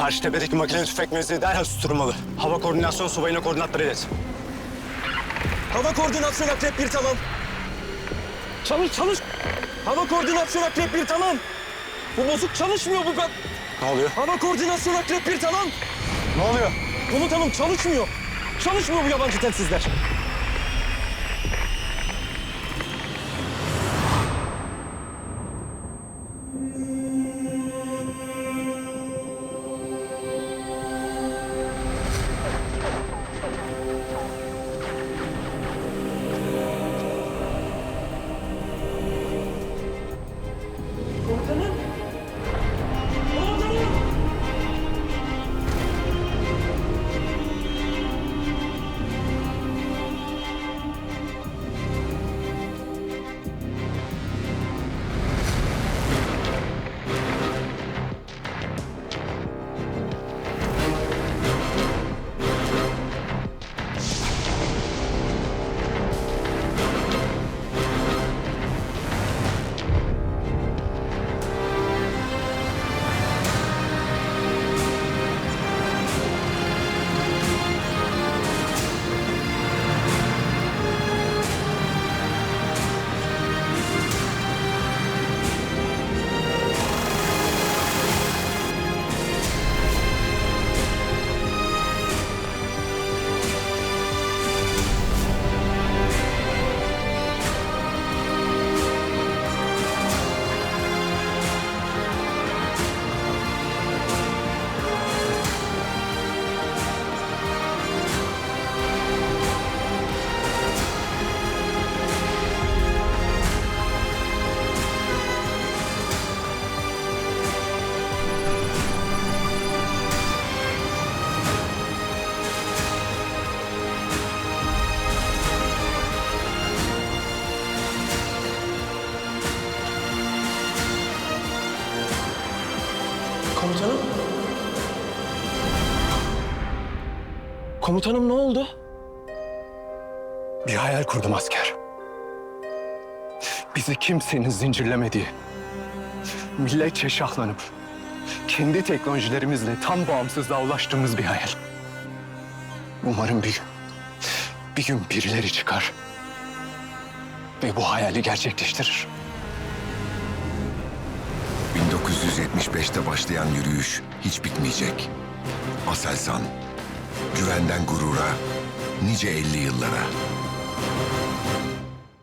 Karşı tepedeki makineli tüfek mevzii derhal susturulmalı. Hava koordinasyon subayına koordinatları ilet. Hava koordinasyon akrep bir tamam. Çalış çalış. Hava koordinasyon akrep bir tamam. Bu bozuk çalışmıyor bu ben. Ne oluyor? Hava koordinasyon akrep bir tamam. Ne oluyor? Komutanım çalışmıyor. Çalışmıyor bu yabancı telsizler. Komutanım. Komutanım ne oldu? Bir hayal kurdum asker. Bizi kimsenin zincirlemediği, milletçe şahlanıp kendi teknolojilerimizle tam bağımsızlığa ulaştığımız bir hayal. Umarım bir gün, bir gün birileri çıkar ve bu hayali gerçekleştirir. 1975'te başlayan yürüyüş hiç bitmeyecek. Aselsan, güvenden gurura, nice 50 yıllara.